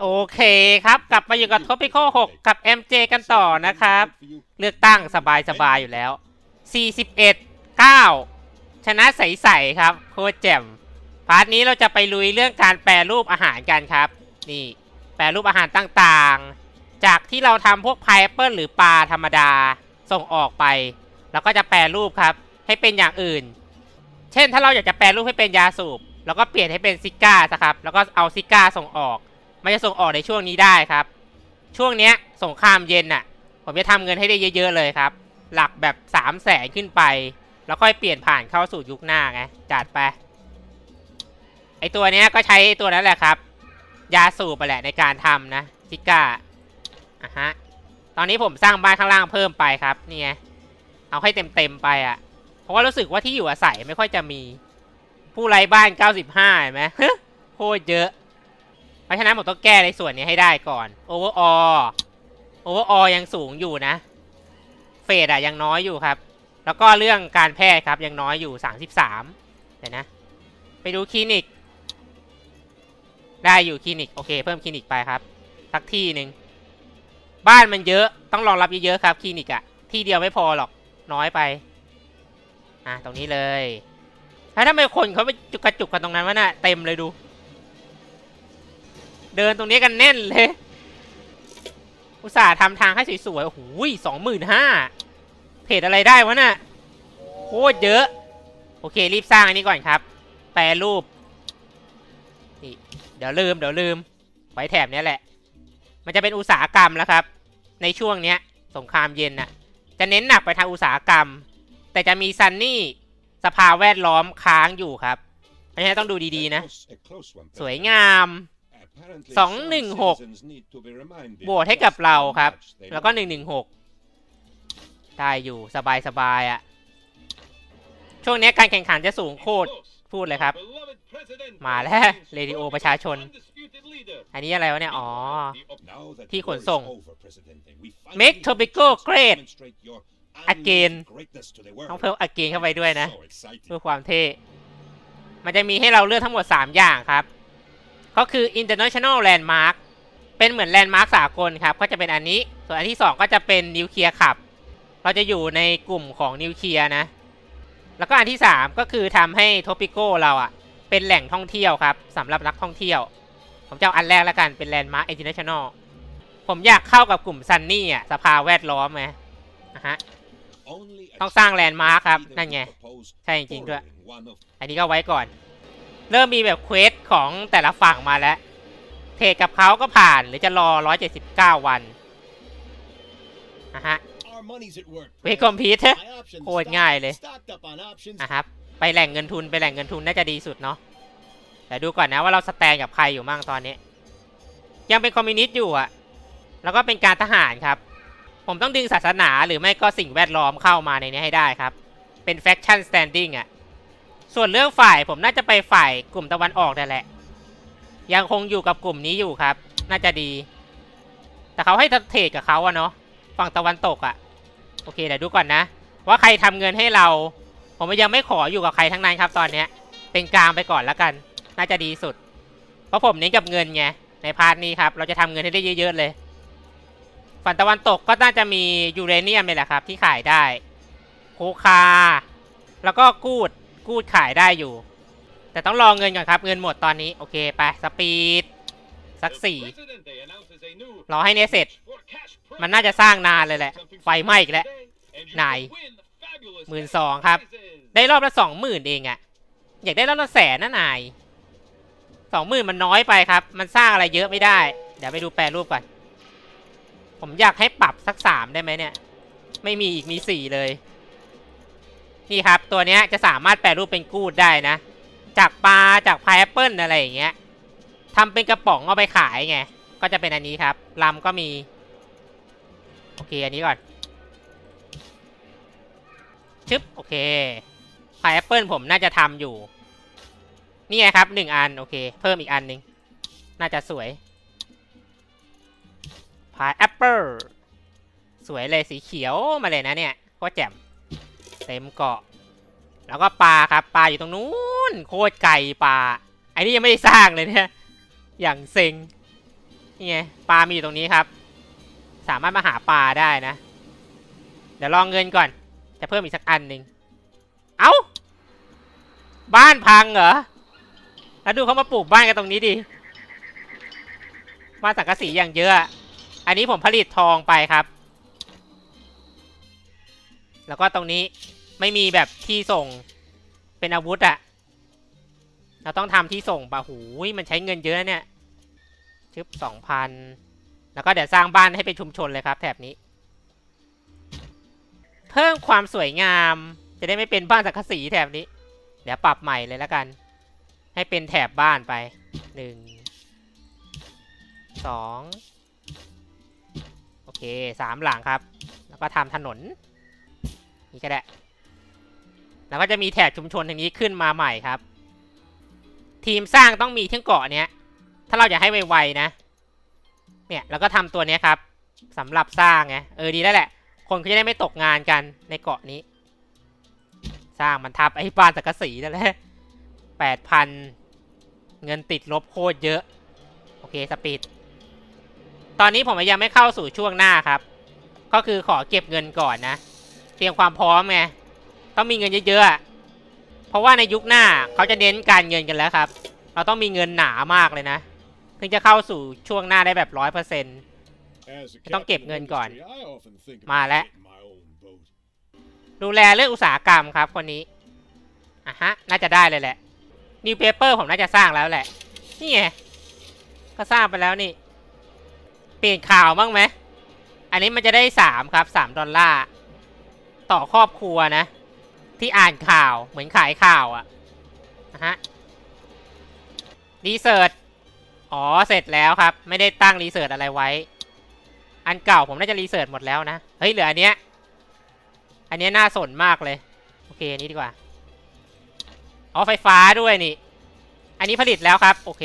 โอเคครับกลับมาอยู่กับ Topical 6กับ MJ กันต่อนะครับ เลือกตั้งสบายๆอยู่แล้ว 41 9 ชนะใสๆครับ โคตรแจ่มพาร์ทนี้เราจะไปลุยเรื่องการแปรรูปอาหารกันครับ นี่ แปรรูปอาหารต่างๆ จากที่เราทำพวกพายแอปเปิลหรือปลาธรรมดาส่งออกไป แล้วก็จะแปรรูปครับ ให้เป็นอย่างอื่น เช่นถ้าเราอยากจะแปรรูปให้เป็นยาสูบ เราก็เปลี่ยนให้เป็นซิก้าสครับ แล้วก็เอาซิก้าส่งออก มันจะส่งออกในช่วงนี้ได้ครับ ช่วงเนี้ยสงครามเย็นน่ะ ผมจะทำเงินให้ได้เยอะๆเลยครับ หลักแบบ3 0 0แสนขึ้นไป แล้วค่อยเปลี่ยนผ่านเข้าสู่ยุคหน้าไง จัดไป ไอตัวเนี้ยก็ใช้ตัวนั้นแหละครับ ยาสูบไปแหละในการทำนะซิก้าอะฮะ ตอนนี้ผมสร้างบ้านข้างล่างเพิ่มไปครับ นี่ไง เอาให้เต็มๆไปอะ เพราะว่ารู้สึกว่าที่อยู่อาศัยไม่ค่อยจะมี ผู้ไร้บ้าน 95เห็นไหมโคตรเยอะ เพราะฉะนั้นผมต้องแก้ในส่วนนี้ให้ได้ก่อน โอเวอร์ออโอเวอร์ออยังสูงอยู่นะ เฟดอะยังน้อยอยู่ครับ แล้วก็เรื่องการแพทย์ครับยังน้อยอยู่ 33 เดี๋ยวนะ ไปดูคลินิก ได้อยู่คลินิก โอเค เพิ่มคลินิกไปครับ สักที่หนึ่งบ้านมันเยอะ ต้องรองรับเยอะๆครับคลินิกอะที่เดียวไม่พอหรอก น้อยไป อะ ตรงนี้เลย แล้วทำไมคนเขาไปจุกกระจุกกันตรงนั้นวะน่ะเต็มเลยดู เดินตรงนี้กันแน่นเลย อุตส่าห์ทำทางให้สวยๆ โอ้โหสองหมื่นห้าเพจอะไรได้วะน่ะโคตรเยอะ โอเครีบสร้างอันนี้ก่อนครับ แปรรูป นี่ เดี๋ยวลืม เดี๋ยวลืม ไว้แถบนี้แหละ มันจะเป็นอุตสาหกรรมแล้วครับ ในช่วงเนี้ย สงครามเย็นน่ะ จะเน้นหนักไปทางอุตสาหกรรม แต่จะมีซันนี่ สภาแวดล้อมค้างอยู่ครับเพราะฉะนั้นต้องดูดีๆนะ สวยงามสองหนึ่งหกโหวตให้กับเราครับ แล้วก็หนึ่งหนึ่งหกได้อยู่สบายๆอะ่ะ ช่วงนี้การแข่งขันจะสูงโคตรพูดเลยครับ มาแล้วเรดิโอประชาชน อันนี้อะไรวะเนี่ย อ๋อ ที่ขนส่ง Make Topico great again ต้องเพิ่มอเกนเข้าไปด้วยนะ เพื่เพื่ออความเท่ มันจะมีให้เราเลือกทั้งหมด 3 อย่างครับ ก็คือ international landmark เป็นเหมือนแลนด์มาร์คสากลครับ ก็จะเป็นอันนี้ ส่วนอันที่ 2 ก็จะเป็นนิวเคลียร์ขับ เราจะอยู่ในกลุ่มของนิวเคลียร์นะ แล้วก็อันที่ 3 ก็คือทำให้โทปิโกเราอะเป็นแหล่งท่องเที่ยวครับสำหรับนักท่องเที่ยว ผมจะเอาอันแรกแล้วกันเป็นแลนด์มาร์ค international ผมอยากเข้ากับกลุ่มซันนี่อะสภาแวดล้อมไงนะฮะ ต้องสร้างแลนด์มาร์คครับ นั่นไง ใช่จจริริงงๆๆด้ด้ววยยอันนี้ก็ไว้ก่อน เริ่มมีแบบเควสของแต่ละฝั่งมาแล้ว เทรดกับเขาก็ผ่านหรือจะรอ 179 วันนะฮะเวคอมพิวเตอร์โคโคตตรรง่าง่ายยเลเลยยนะครับ ไปแหล่งเงินทุนไปแหล่งเงินทุนน่าจะดีสุดเนาะแต่ดูก่อนนะว่าเราสแตนกับใครอยู่มั่งตอนนี้ ยังเป็นคอมมิวนิสต์อยู่อะแล้วก็เป็นการทหารครับ ผมต้องดึงศาสนาหรือไม่ก็สิ่งแวดล้อมเข้ามาในนี้ให้ได้ครับ เป็นแฟคชั่นสแตนดิ้งอะส่วนเรื่องฝ่ายผมน่าจะไปฝ่ายกลุ่มตะวันออกนั่นแหละ ยังคงอยู่กับกลุ่มนี้อยู่ครับ น่าจะดี แต่เขาให้เทรดกับเขาอะเนาะ ฝั่งตะวันตกอะโอเคเดี๋ยวดูก่อนนะ ว่าใครทำเงินให้เรา ผมยังไม่ขออยู่กับใครทั้งนั้นครับ ตอนเนี้ย เป็นกลางไปก่อนแล้วกัน น่าจะดีสุด เพราะผมเน้นกับเงินไง ในพาร์ทนี้ครับ เราจะทำเงินให้ได้เยอะๆเลย ฝั่งตะวันตกก็น่าจะมียูเรเนียมนี่แหละครับ ที่ขายได้โคคา แล้วก็กูดกูดขายได้อยู่ แต่ต้องรอเงินก่อนครับ เงินหมดตอนนี้ โอเค ไป สปีด สักสี่รอให้เนยเสร็จ มันน่าจะสร้างนานเลยแหละ ไฟไหม้อีกแล้วนายหมื่นสองครับ ได้รอบละสองหมื่นเองอะอยากได้รอบละแสนนะนายสองหมื่นมันน้อยไปครับ มันสร้างอะไรเยอะไม่ได้ เดี๋ยวไปดูแปรรูปก่อน ผมอยากให้ปรับสักสามได้ไหมเนี่ย ไม่มีอีกมีสี่เลย นี่ครับตัวเนี้ยจะสามารถแปรรูปเป็นกูดได้นะ จากปลาจากพายแอปเปิลอะไรอย่างเงี้ยทำเป็นกระป๋องเอาไปขายไง ก็จะเป็นอันนี้ครับลำก็มี โอเคอันนี้ก่อน ชึบโอเคพายแอปเปิลผมน่าจะทำอยู่ นี่ไงครับหนึ่งอัน โอเค เพิ่มอีกอันหนึ่งน่าจะสวย พายแอปเปิลสวยเลยสีเขียวมาเลยนะเนี่ยโคตรแจ่มเต็มเกาะ แล้วก็ปลาครับปลาอยู่ตรงนู้นโคตรไกลปลาไอ้นี่ยังไม่ได้สร้างเลยเนี่ยอย่างเซ็งนี่ไงปลามีอยู่ตรงนี้ครับ สามารถมาหาปลาได้นะ เดี๋ยวลองเงินก่อน จะเพิ่มอีกสักอันหนึ่งเอา้า บ้านพังเหรอ แล้วดูเขามาปลูกบ้านกันตรงนี้ดิบ้านสังกะสีอย่างเยอะ อันนี้ผมผลิตทองไปครับ แล้วก็ตรงนี้ไม่มีแบบที่ส่งเป็นอาวุธอะเราต้องทำที่ส่งปะหูยมันใช้เงินเยอะเนี่ยชึบสองพันแล้วก็เดี๋ยวสร้างบ้านให้เป็นชุมชนเลยครับ แถบนี้ เพิ่มความสวยงามจะได้ไม่เป็นบ้านสังกะสีแถบนี้ เดี๋ยวปรับใหม่เลยแล้วกัน ให้เป็นแถบบ้านไปหนึ่งสอง เคสามหลังครับ แล้วก็ทำถนน นี่ก็ได้ แล้วก็จะมีแถบชุมชนทางนี้ขึ้นมาใหม่ครับ ทีมสร้างต้องมีที่เกาะเนี้ย ถ้าเราอยากให้ไวๆนะ เนี่ยแล้วก็ทำตัวเนี้ยครับสำหรับสร้างไง เออดีแล้วแหละ คนเขาจะได้ไม่ตกงานกันในเกาะนี้ สร้างมันทับไอ้บ้านสังกะสีนั่นแหละแปดพันเงินติดลบโคตรเยอะ โอเคสปีด ตอนนี้ผมยังไม่เข้าสู่ช่วงหน้าครับ ก็คือขอเก็บเงินก่อนนะ เตรียมความพร้อมไง ต้องมีเงินเยอะๆ เพราะว่าในยุคหน้าเขาจะเน้นการเงินกันแล้วครับ เราต้องมีเงินหนามากเลยนะถึงจะเข้าสู่ช่วงหน้าได้แบบร้อยเปอร์เซ็นต์ต้องเก็บเงินก่อน มาแล้ว ดูแลเรื่องอุตสาหกรรมครับคนนี้อะฮะ น่าจะได้เลยแหละนิวเพเปอร์ผมน่าจะสร้างแล้วแหละ นี่ไง ก็สร้างไปแล้วนี่ เปลี่ยนข่าวบ้างไหม อันนี้มันจะได้สามครับสามดอลลาร์ต่อครอบครัวนะ ที่อ่านข่าวเหมือนขายข่าวอะนะฮะรีเสิร์ชอ๋อเสร็จแล้วครับ ไม่ได้ตั้งรีเสิร์ชอะไรไว้ อันเก่าผมน่าจะรีเสิร์ชหมดแล้วนะ เฮ้ยเหลืออันเนี้ย อันเนี้ยน่าสนมากเลย โอเคอันนี้ดีกว่า อ๋อไฟฟ้าด้วยนี่ อันนี้ผลิตแล้วครับ โอเค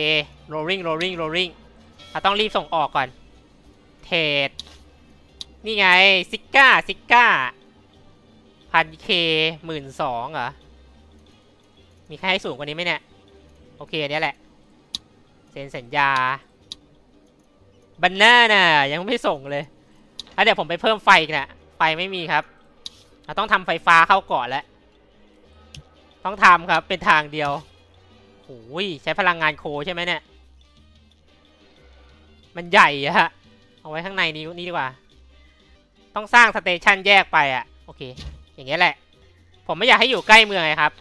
rolling rolling rolling เราต้องรีบส่งออกก่อน เทรดนี่ไงซิก้าซิก้าพันเคหมื่นสองเหรอ มีใครให้สูงกว่านี้ไหมเนี่ย โอเคอันเนี้ยแหละ เซ็นสัญญา บันน่าน่ะ ยังไม่ส่งเลยอะเดี๋ยวผมไปเพิ่มไฟอีกนะไฟไม่มีครับเราต้องทำไฟฟ้าเข้าก่อนแล้ว ต้องทำครับ เป็นทางเดียวโอ้ยใช้พลังงานโคใช่ไหมเนี่ย มันใหญ่อะฮะ เอาไว้ข้างในนี้นี่ดีกว่า ต้องสร้างสเตชันแยกไปอะโอเค อย่างเงี้ยแหละ ผมไม่อยากให้อยู่ใกล้เมืองไงครับ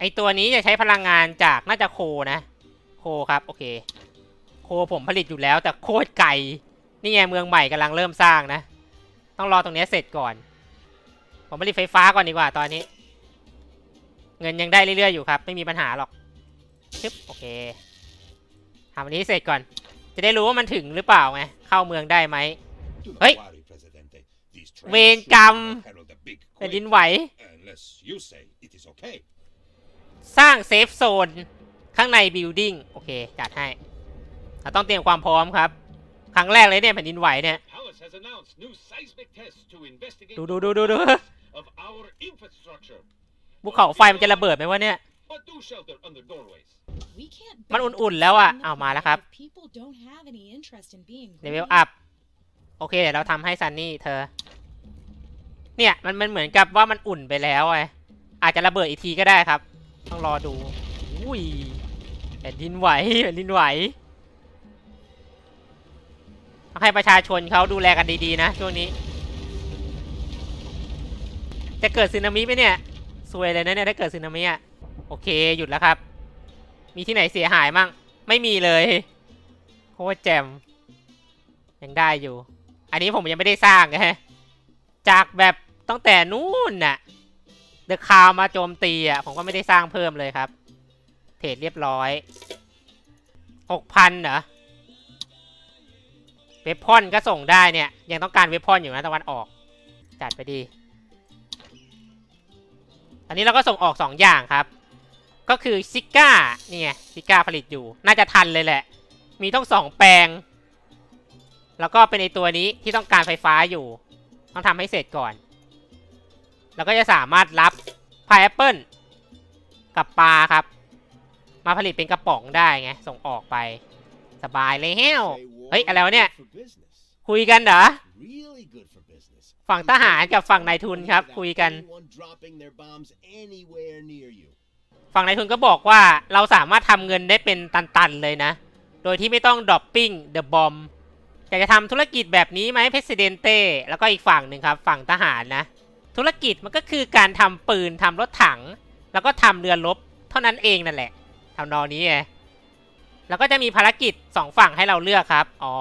ไอตัวนี้จะใช้พลังงานจากน่าจะโคนะ โคครับ โอเค โคผมผลิตอยู่แล้ว แต่โคตรไกล นี่ไงเมืองใหม่กำลังเริ่มสร้างนะ ต้องรอตรงนี้เสร็จก่อน ผมผลิตไฟฟ้าก่อนดีกว่าตอนนี้ เงินยังได้เรื่อยๆอยู่ครับ ไม่มีปัญหาหรอกชึบโอเคทำอันนี้เสร็จก่อน จะได้รู้ว่ามันถึงหรือเปล่าไง เข้าเมืองได้ไหม เฮ้ย เวรกรรมแผ่นดินไหว Unless you say it is okay. สร้างเซฟโซน ข้างในบิลดิ้งโอเค จัดให้ เราต้องเตรียมความพร้อมครับ ครั้งแรกเลยเนี่ยแผ่นดินไหวเนี่ย Palace has announced new seismic tests to investigate ดูดูดูดูดู of our infrastructure. ภูเขาไฟมันจะระเบิดไหมวะเนี่ย But do shelter under doorways. มันอุ่นๆแล้วอะเอามาแล้วครับเลเวลอัพโอเคเดี๋ยวเราทำให้ซันนี่เธอ เนี่ยมันมันเหมือนกับว่ามันอุ่นไปแล้วไงอาจจะระเบิดอีกทีก็ได้ครับ ต้องรอดูอุ้ยแผ่นดินไหวแผ่นดินไหวต้องให้ประชาชนเขาดูแลกันดีๆนะช่วงนี้ จะเกิดสึนามิไหมเนี่ยซวยเลยนะเนี่ยถ้าเกิดสึนามิอะ โอเคหยุดแล้วครับ มีที่ไหนเสียหายมั่ง ไม่มีเลยโคตรแจ่มยังได้อยู่ อันนี้ผมยังไม่ได้สร้างไงจากแบบตั้งแต่นู้นน่ะเดอะคาวมาโจมตีอะ ผมก็ไม่ได้สร้างเพิ่มเลยครับ เทรดเรียบร้อยหกพันเหรอเวบพอนก็ส่งได้เนี่ย ยังต้องการเวบพอนอยู่นะตะวันออก จัดไปดี อันนี้เราก็ส่งออกสองอย่างครับ ก็คือซิก้านี่ไงซิก้าผลิตอยู่ น่าจะทันเลยแหละ มีต้องสองแปลง แล้วก็เป็นในตัวนี้ที่ต้องการไฟฟ้าอยู่ ต้องทำให้เสร็จก่อน แล้วก็จะสามารถรับพายแอปเปิลกับปลาครับ มาผลิตเป็นกระป๋องได้ไง ส่งออกไปสบายเลยเฮ้วเฮ้ย อะไรวะเนี่ย คุยกันเหรอ ฝั่งทหารกับฝั่งนายทุนครับ คุยกัน ฝั่งนายทุนก็บอกว่าเราสามารถทำเงินได้เป็นตันๆเลยนะ โดยที่ไม่ต้องดรอปปิ้งเดอะบอมอยากจะทำธุรกิจแบบนี้ไหมเพสเดนเต้แล้วก็อีกฝั่งหนึ่งครับ ฝั่งทหารนะ ธุรกิจมันก็คือการทำปืนทำรถถัง แล้วก็ทำเรือรบเท่านั้นเองนั่นแหละทำนองนี้ไงแล้วก็จะมีภารกิจสองฝั่งให้เราเลือกครับ อ๋อ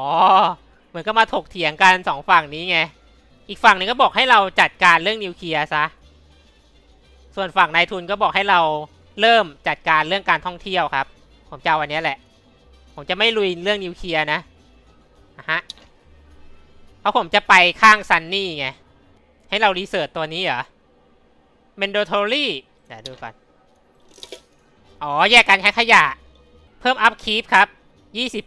เหมือนก็มาถกเถียงกันสองฝั่งนี้ไง อีกฝั่งหนึ่งก็บอกให้เราจัดการเรื่องนิวเคลียร์ซะ ส่วนฝั่งนายทุนก็บอกให้เรา เริ่มจัดการเรื่องการท่องเที่ยวครับ ผมจะเอาวันนี้แหละ ผมจะไม่ลุยเรื่องนิวเคลียร์นะอะฮะเพราะผมจะไปข้างซันนี่ไง ให้เรารีเสิร์ชตัวนี้เหรอ m e n d o t o r y เดี๋ยวดูก่อน อ๋อ แยกการใช้ขยะ เพิ่มอัพคี p ครับ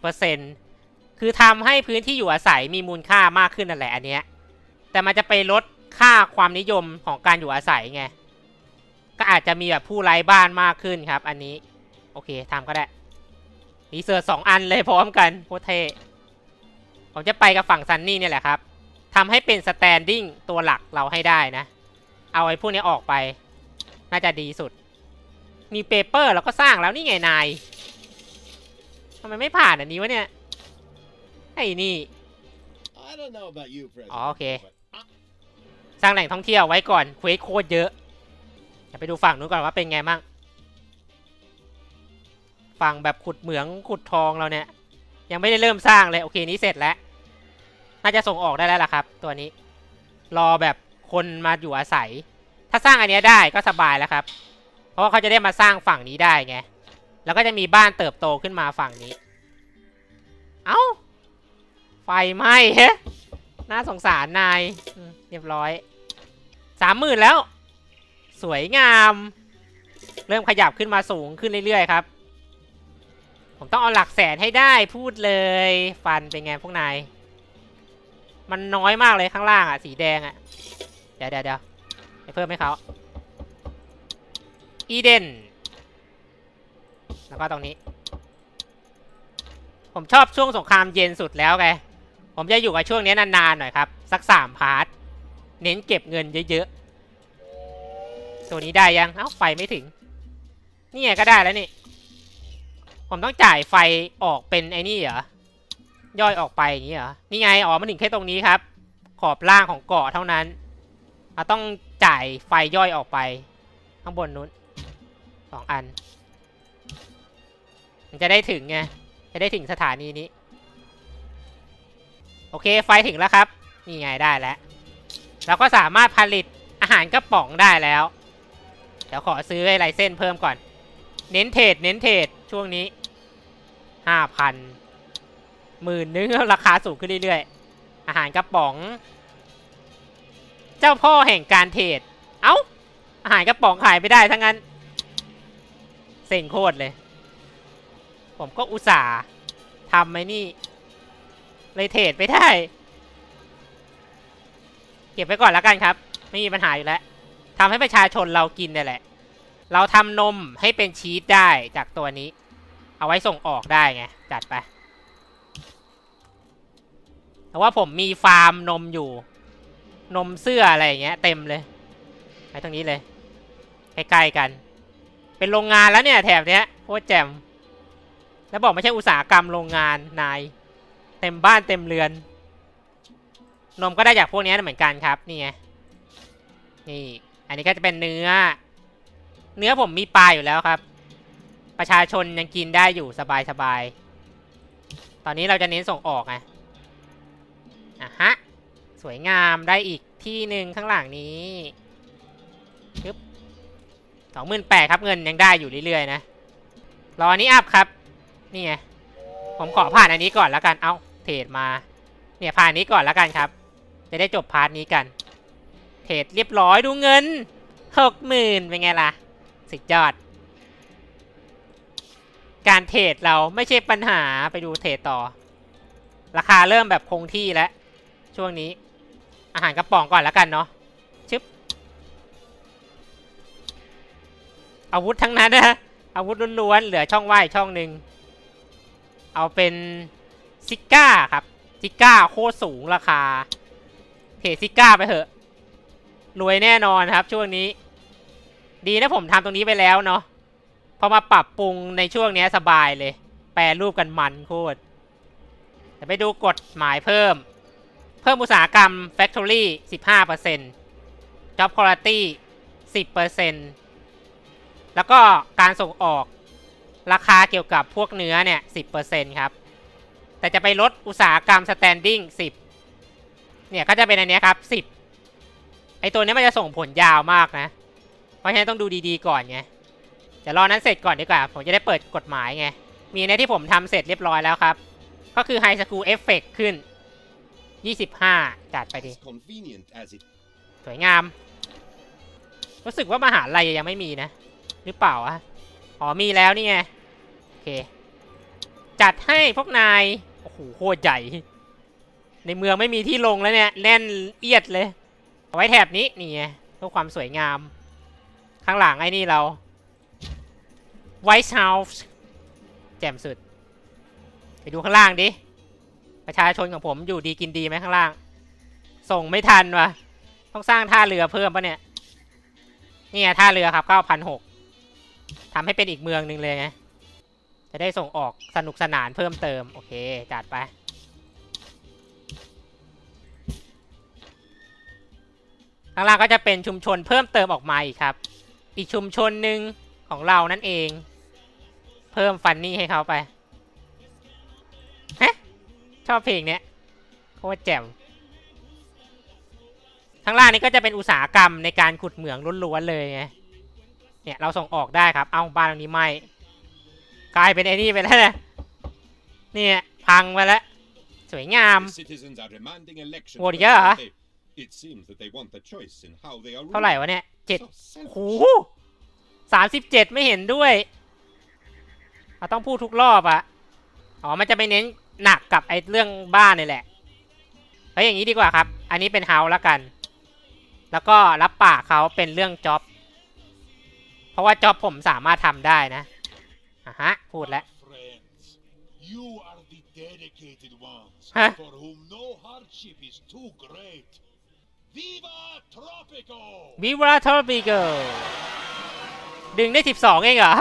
20%คือทำให้พื้นที่อยู่อาศัยมีมูลค่ามากขึ้นนั่นแหละอันเนี้ย แต่มันจะไปลดค่าความนิยมของการอยู่อาศัยไง ก็อาจจะมีแบบผู้ไร้บ้านมากขึ้นครับ อันนี้ โอเคทำก็ได้รีเสิร์ชสองอันเลยพร้อมกันโคตรเท่ผมจะไปกับฝั่งซันนี่เนี่ยแหละครับทำให้เป็นสแตนดิ้งตัวหลักเราให้ได้นะ เอาไอ้พวกนี้ออกไป น่าจะดีสุดมีเปเปอร์เราก็สร้างแล้วนี่ไงนายทำไมไม่ผ่านอันนี้วะเนี่ย ไอ้นี่ I don't know about you, President. อ๋อโอเค but I- สร้างแหล่งท่องเที่ยวไว้ก่อนเควสโคตรเยอะ เดี๋ยวไปดูฝั่งนู้นก่อนว่าเป็นไงมั่งฝั่งแบบขุดเหมืองขุดทองเราเนี่ย ยังไม่ได้เริ่มสร้างเลย โอเคนี้เสร็จแล้ว น่าจะส่งออกได้แล้วล่ะครับ ตัวนี้ รอแบบคนมาอยู่อาศัย ถ้าสร้างอันนี้ได้ก็สบายแล้วครับ เพราะว่าเขาจะได้มาสร้างฝั่งนี้ได้ไง แล้วก็จะมีบ้านเติบโตขึ้นมาฝั่งนี้ เอ้า ไฟไหม้เฮ้น่าสงสารนายเรียบร้อยสามหมื่นแล้ว สวยงาม เริ่มขยับขึ้นมาสูงขึ้นเรื่อยๆครับ ผมต้องเอาหลักแสนให้ได้พูดเลย ฟันเป็นไงพวกนาย มันน้อยมากเลยข้างล่างอะ สีแดงอะ เดี๋ยวเดี๋ยวเดี๋ยวเพิ่มให้เขาอีเดนแล้วก็ตรงนี้ ผมชอบช่วงสงครามเย็นสุดแล้วไง ผมจะอยู่กับช่วงนี้นานๆหน่อยครับ สักสามพาร์ท เน้นเก็บเงินเยอะๆ ตัวนี้ได้ยังเอ้าไฟไม่ถึง นี่ไงก็ได้แล้วนี่ ผมต้องจ่ายไฟออกเป็นไอ้นี่เหรอย่อยออกไปอย่างนี้เหรอ นี่ไงอ๋อมันถึงแค่ตรงนี้ครับ ขอบล่างของเกาะเท่านั้นเราต้องจ่ายไฟย่อยออกไป ข้างบนนู้นสองอัน มันจะได้ถึงไง จะได้ถึงสถานีนี้ โอเคไฟถึงแล้วครับ นี่ไงได้แล้ว เราก็สามารถผลิตอาหารกระป๋องได้แล้ว เดี๋ยวขอซื้อไอ้ไรเส้นเพิ่มก่อน เน้นเทรดเน้นเทรดช่วงนี้ห้าพันหมื่นนึงราคาสูงขึ้นเรื่อยๆ อาหารกระป๋อง เจ้าพ่อแห่งการเทรดเอ้า อาหารกระป๋องขายไม่ได้ทั้งนั้น เซ็งโคตรเลย ผมก็อุตส่าห์ทำไอ้นี่ เลยเทรดไม่ได้ เก็บไว้ก่อนแล้วกันครับ ไม่มีปัญหาอยู่แล้ว ทำให้ประชาชนเรากินนี่แหละ เราทำนมให้เป็นชีสได้จากตัวนี้ เอาไว้ส่งออกได้ไง จัดไป แต่ว่าผมมีฟาร์มนมอยู่ นมเสื้ออะไรอย่างเงี้ย เต็มเลย ไปตรงนี้เลย ใกล้ๆกัน เป็นโรงงานแล้วเนี่ยแถบเนี้ยโคตรแจ่มแล้วบอกไม่ใช่อุตสาหกรรมโรงงานนาย เต็มบ้านเต็มเรือน นมก็ได้จากพวกนี้เหมือนกันครับ นี่ไงนี่ อันนี้ก็จะเป็นเนื้อ เนื้อผมมีปลาอยู่แล้วครับ ประชาชนยังกินได้อยู่สบายสบายๆตอนนี้เราจะเน้นส่งออกไงอะฮะ สวยงามได้อีกที่หนึ่งข้างหลังนี้ปึ๊บสองหมื่นแปดครับเงินยังได้อยู่เรื่อยๆนะรออันนี้อัพครับ นี่ไง ผมขอผ่านอันนี้ก่อนแล้วกัน เอาเทรดมา เนี่ยผ่านนี้ก่อนแล้วกันครับ จะได้จบพาร์ทนี้กัน เทรดเรียบร้อยดูเงินหกหมื่นเป็นไงล่ะ สุดยอด การเทรดเราไม่ใช่ปัญหาไปดูเทรดต่อ ราคาเริ่มแบบคงที่แล้ว ช่วงนี้ อาหารกระป๋องก่อนแล้วกันเนาะชึบอาวุธทั้งนั้นนะอาวุธล้วนๆเหลือช่องว่ายช่องหนึ่งเอาเป็นซิก้าครับซิก้าโคตรสูงราคาเทรดซิก้าไปเถอะ รวยแน่นอนครับช่วงนี้ ดีนะผมทำตรงนี้ไปแล้วเนาะพอมาปรับปรุงในช่วงนี้สบายเลย แปรรูปกันมันโคตรแต่ไปดูกฎหมายเพิ่ม เพิ่มอุตสาหกรรม Factory 15% Job Quality 10%แล้วก็การส่งออกราคาเกี่ยวกับพวกเนื้อเนี่ย 10%ครับ แต่จะไปลดอุตสาหกรรม Standing 10เนี่ยก็จะเป็นอันนี้ครับ 10 ไอตัวเนี้ยมันจะส่งผลยาวมากนะ เพราะฉะนั้นต้องดูดีๆก่อนไงเดี๋ยวรอนั้นเสร็จก่อนดีกว่า ผมจะได้เปิดกฎหมายไง มีในที่ผมทำเสร็จเรียบร้อยแล้วครับ ก็คือ High School Effect ขึ้น 25 จัดไปดิ As convenient as it สวยงาม รู้สึกว่ามหาลัยยังไม่มีนะ หรือเปล่าอะอ๋อมีแล้วนี่ไง โอเค จัดให้พวกนาย โอ้โหโคตรใหญ่ ในเมืองไม่มีที่ลงแล้วเนี่ย แน่นเอียดเลย เอาไว้แถบนี้นี่ไงเพื่อความสวยงาม ข้างหลังไอ้นี่เรา White House แจ่มสุด ไปดูข้างล่างดิ ประชาชนของผมอยู่ดีกินดีไหมข้างล่าง ส่งไม่ทันวะต้องสร้างท่าเรือเพิ่มปะเนี่ย นี่ไงท่าเรือครับ9,006ทำให้เป็นอีกเมืองหนึ่งเลยไง จะได้ส่งออกสนุกสนานเพิ่มเติม โอเค จัดไป ข้างล่างก็จะเป็นชุมชนเพิ่มเติมออกมาอีกครับ อีกชุมชนหนึ่งของเรานั่นเอง เพิ่มฟันนี่ให้เขาไปฮะชอบเพลงเนี้ยโคตรแจ่มข้างล่างนี้ก็จะเป็นอุตสาหกรรมในการขุดเหมืองล้วนๆเลยไงเนี่ยเราส่งออกได้ครับ เอาบ้านหลังนี้ไหมกลายเป็นไอ้นี่ไปแล้วนะเนี่ยพังไปแล้ว สวยงาม the citizens are demanding elections. What, but yeah? they- It seems that they want a choice in how they are เท่าไหร่ ruled. วะเนี่ยเจ็ด So โอ้ selfish. โหสามสิบเจ็ดไม่เห็นด้วยเราต้องพูดทุกรอบอะอ๋อ มันจะไปเน้นหนักกับไอ้เรื่องบ้านนี่แหละเฮ้ยอย่างนี้ดีกว่าครับ อันนี้เป็นเฮาส์แล้วกัน แล้วก็รับปากเขาเป็นเรื่องจ็อบ เพราะว่าจ็อบผมสามารถทำได้นะอะฮะ พูดแล้ว Friends, you are the dedicated ones Huh? for whom no hardship is too great. Viva Tropico! วิวาทอร์บิเกอร์ดึงได้ 12 เองเหรอ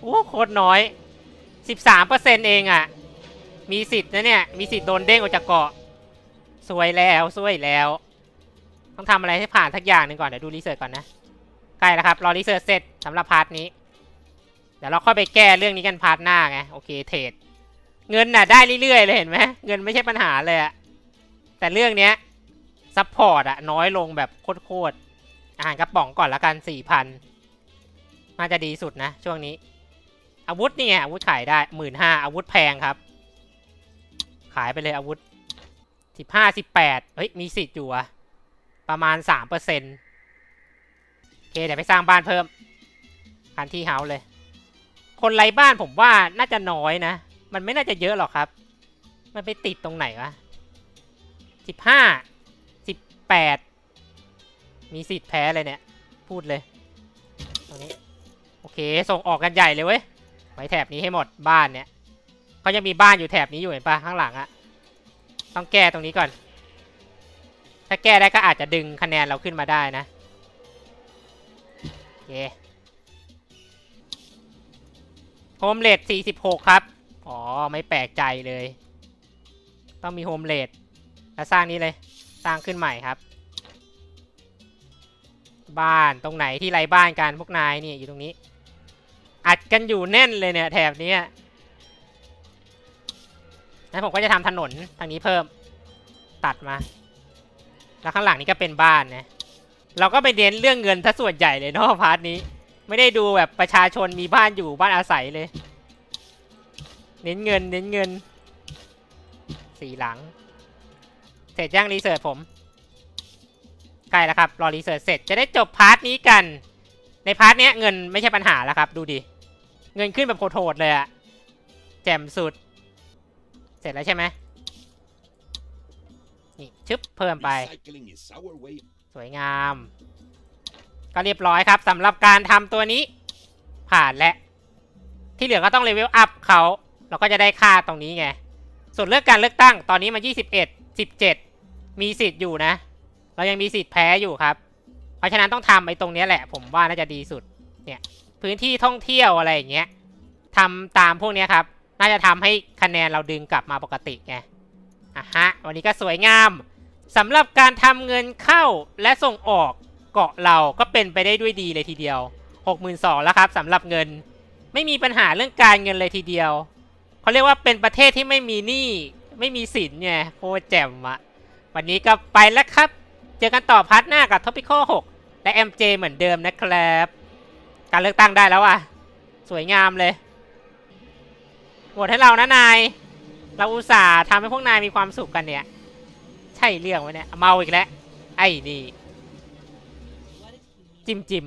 โอ้โคตรน้อย 13%เองอะ่ะ มีสิทธิ์นะเนี่ย มีสิทธิ์โดนเด้งออกจากเกาะ สวยแล้วสวยแล้ว ต้องทำอะไรให้ผ่านทักอย่างหนึ่งก่อน เดี๋ยวดูรีเสิร์ชก่อนนะ ใกล้แล้วครับ รอรีเสิร์ชเสร็จสำหรับพาร์ทนี้ เดี๋ยวเราค่อยไปแก้เรื่องนี้กันพาร์ทหน้าไง โอเคเทรด เงินน่ะได้เรื่อยๆเลยเห็นไหมเงินไม่ใช่ปัญหาเลยอะแต่เรื่องเนี้ย ซัพพอร์ตอะน้อยลงแบบโคตรๆอาหารกระป๋องก่อนละกันสี่พันน่าจะดีสุดนะ ช่วงนี้ อาวุธนี่ไงอาวุธขายได้หมื่นห้าอาวุธแพงครับ ขายไปเลยอาวุธสิบห้าสิบแปดเฮ้ย มีสิทธิ์อยู่อะประมาณสามเปอร์เซ็นต์โอเค เดี๋ยวไปสร้างบ้านเพิ่มคันที่เฮาเลย คนไร้บ้านผมว่าน่าจะน้อยนะ มันไม่น่าจะเยอะหรอกครับ มันไปติดตรงไหนวะสิบห้า แปดมีสิทธิ์แพ้เลยเนี่ย พูดเลยตรงนี้ โอเค ส่งออกกันใหญ่เลยเว้ยไว้แถบนี้ให้หมดบ้านเนี่ยเขายังมีบ้านอยู่แถบนี้อยู่เห็นปะข้างหลังอะต้องแก้ตรงนี้ก่อน ถ้าแก้ได้ก็อาจจะดึงคะแนนเราขึ้นมาได้นะโอเคโฮมเลด46 ครับ อ๋อ ไม่แปลกใจเลย ต้องมีโฮมเลดแล้วสร้างนี้เลย สร้างขึ้นใหม่ครับ บ้านตรงไหนที่ไรบ้านกันพวกนายนี่อยู่ตรงนี้ อัดกันอยู่แน่นเลยเนี่ยแถบนี้แล้วผมก็จะทำถนนทางนี้เพิ่มตัดมา แล้วข้างหลังนี้ก็เป็นบ้านนะเราก็ไปเน้นเรื่องเงินถ้าส่วนใหญ่เลยเนาะพาร์ทนี้ ไม่ได้ดูแบบประชาชนมีบ้านอยู่บ้านอาศัยเลย เน้นเงินเน้นเงิน สี่หลัง เสร็จยังรีเสิร์ชผมใกล้แล้วครับ รอรีเสิร์ชเสร็จจะได้จบพาร์ทนี้กัน ในพาร์ทเนี้ยเงินไม่ใช่ปัญหาแล้วครับ ดูดิ เงินขึ้นแบบโหดๆเลยอะแจ่มสุด เสร็จแล้วใช่ไหมนี่ชึบเพิ่มไป Recycling is our way สวยงาม ก็เรียบร้อยครับสำหรับการทำตัวนี้ ผ่านและที่เหลือก็ต้องเลเวลอัพเขาเราก็จะได้ค่าตรงนี้ไง ส่วนเรื่องการเลือกตั้งตอนนี้มัน21 17 มีสิทธิ์อยู่นะ เรายังมีสิทธิ์แพ้อยู่ครับ เพราะฉะนั้นต้องทำไอ้ตรงนี้แหละ ผมว่าน่าจะดีสุด เนี่ย พื้นที่ท่องเที่ยวอะไรอย่างเงี้ยทำตามพวกนี้ครับ น่าจะทำให้คะแนนเราดึงกลับมาปกติไงอะฮะ วันนี้ก็สวยงามสำหรับการทำเงินเข้าและส่งออกเกาะเราก็เป็นไปได้ด้วยดีเลยทีเดียว 62,000แล้วครับสำหรับเงิน ไม่มีปัญหาเรื่องการเงินเลยทีเดียวเขาเรียกว่าเป็นประเทศที่ไม่มีหนี้ไม่มีสินไงโคตรแจ่มอะ วันนี้ก็ไปแล้วครับ เจอกันต่อพาร์ทหน้ากับท็อปิค6และ MJ เหมือนเดิมนะครับ การเลือกตั้งได้แล้วอะ สวยงามเลยโหวตให้เรานะนาย เราอุตส่าห์ทำให้พวกนายมีความสุขกันเนี่ย ใช่เรื่องวะเนี่ย เมาอีกแล้ว ไอ้นี่ จิมจิม